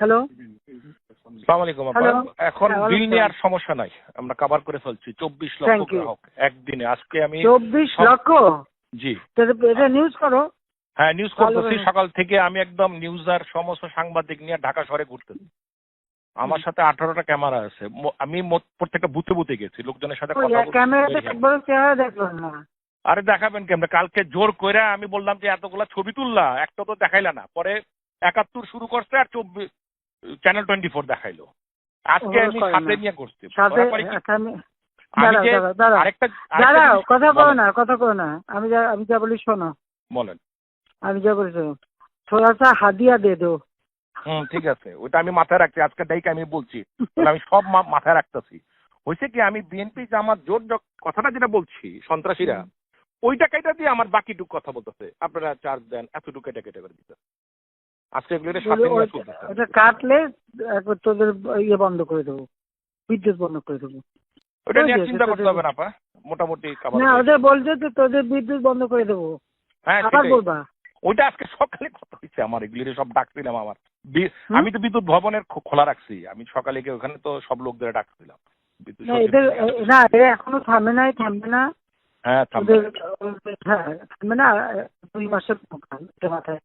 Hello সালাম আলাইকুম এখন হ্যাঁ, বিল ওয়ালাইকুম নিয়ে আর সমস্যা নাই। আমরা কভার করে ফেলছি। চব্বিশ লক্ষ গ্রাহক একদিনে। আজকে আমি চব্বিশ লক্ষ? জি। এটা- নিউজ করো। হ্যাঁ নিউজ করতেছি। সকাল থেকে আমি একদম নিউজ আর সমস্ত সাংবাদিক নিয়ে ঢাকা শহরে ঘুরতেছি। আমার সাথে আঠারোটা ক্যামেরা আছে। আমি প্রত্যেকটা বুথে বুথে গেছি। লোকজনের সাথে কথা আরে দেখাবেন কেমন? কালকে জোর কইরা আমি বললাম যে এতগুলা ছবি তুললা একটা তো দেখাইলা না। পরে একাত্তর শুরু করছে আর চব্বিশ চ্যানেল টোয়েন্টি ফোর দেখাইলো। আজকে আমি সাথে নিয়ে করছি। যে কথা বলো না কথা বলো না। আমি যা আমি যা বলি শোনো। বলেন। আমি যা বলি শোনো। থোড়া সা হাদিয়া দে দো। হুম ঠিক আছে। ওটা আমি মাথায় রাখছি। আজকে ডাইকে আমি বলছি। আমি সব মাথায় রাখতেছি। হয়েছে কি আমি বিএনপি জামাত জোট জ- কথাটা যেটা বলছি সন্ত্রাসীরা ওইটা কেটে দিয়ে আমার বাকিটুকু কথা বলতেছে। আপনারা চার্জ দেন এতটুকু কেটে কেটে করে দিতে আজকে ওটা- চলতেছে ওটা কাটলে একবার তোদের ইয়ে বন্ধ করে দেবো বিদ্যুৎ বন্ধ করে দেবো। ওটা নিয়ে চিন্তা করতে হবে না পা মোটামুটি না বলছে যে তোদের বিদ্যুৎ বন্ধ করে দেবো। হ্যাঁ আবার বলবা? ওইটা আজকে সকালে কথা হয়েছে আমার এগুলি সব ডাকছিলাম আমার। আমি তো বিদ্যুৎ ভবনের খোলা রাখছি। আমি সকালে গিয়ে ওখানে তো সব লোকদের ডাকছিলাম না এরা এখনও থামে নাই থামবে না। হ্যাঁ থামবে। হ্যাঁ না দুই মাসের মাথায়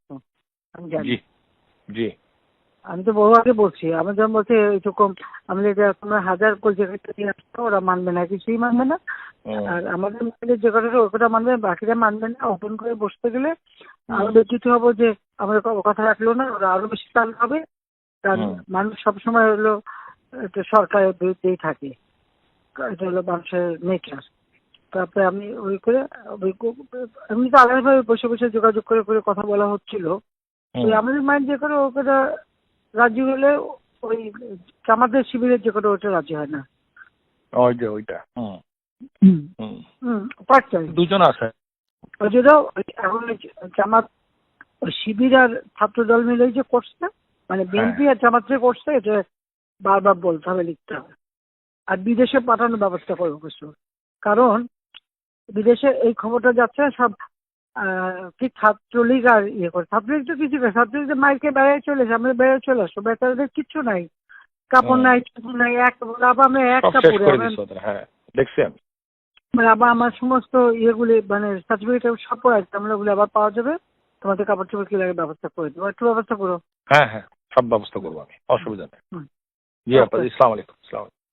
আমি জানি। জি। জি। আমি তো বহু আগে বলছি আমি যখন বলছি এইটুকু আমি এটা তোমরা হাজার জায়গাটা দিয়ে আসছো ওরা মানবে না কিছুই মানবে না। আর আমাদের মধ্যে যে কথাটা ওই কথা মানবে বাকিরা মানবে না ওপেন করে বসতে গেলে আরও ব্যতীত হব যে আমাদের ক- কথা রাখল না ওরা আরও বেশি চাল হবে কারণ। মানুষ সবসময় হলো একটা সরকারের বিরুদ্ধেই থাকে। এটা হলো মানুষের নেচার তারপরে আমি ওই করে এমনি তো আলাদাভাবে বসে বসে যোগাযোগ করে করে কথা বলা হচ্ছিল। ওই আমাদের মাইন্ড যে করে ওটা রাজি হলে ওই আমাদের শিবিরের যে করে ওটা রাজি হয় না। ওই যে ওইটা হুম। দুজন ওই জন্য এখন জামাত শিবির আর ছাত্র দল মিলে যে করছে মানে বিএনপি আর জামাত যে করছে এটা বারবার বলতে হবে লিখতে হবে। আর বিদেশে পাঠানোর ব্যবস্থা করব কিছু কারণ বিদেশে এই খবরটা যাচ্ছে সব কি ছাত্রলীগ আর ইয়ে করে। ছাত্রলীগ তো কিছু করে ছাত্রলীগ তো মাইকে বেড়ায় চলেছে আমরা বেড়ায় চলে আসব বেচারাদের কিচ্ছু নাই। কাপড় নাই কিছু নাই এক আবার আমি এক কাপড়ে আমার- হ্যাঁ দেখছি আমি মানে আবার আমার সমস্ত ইয়েগুলি মানে সার্টিফিকেট সব পড়ে আছে আমরা ওগুলো আবার পাওয়া যাবে। তোমাদের কাপড় চোপড় কি লাগে ব্যবস্থা করে দেবো। একটু ব্যবস্থা করো। হ্যাঁ হ্যাঁ সব ব্যবস্থা করব আমি অসুবিধা নেই। জি আপা Okay. ইসলাম আলাইকুম ইসলাম আলাইকুম।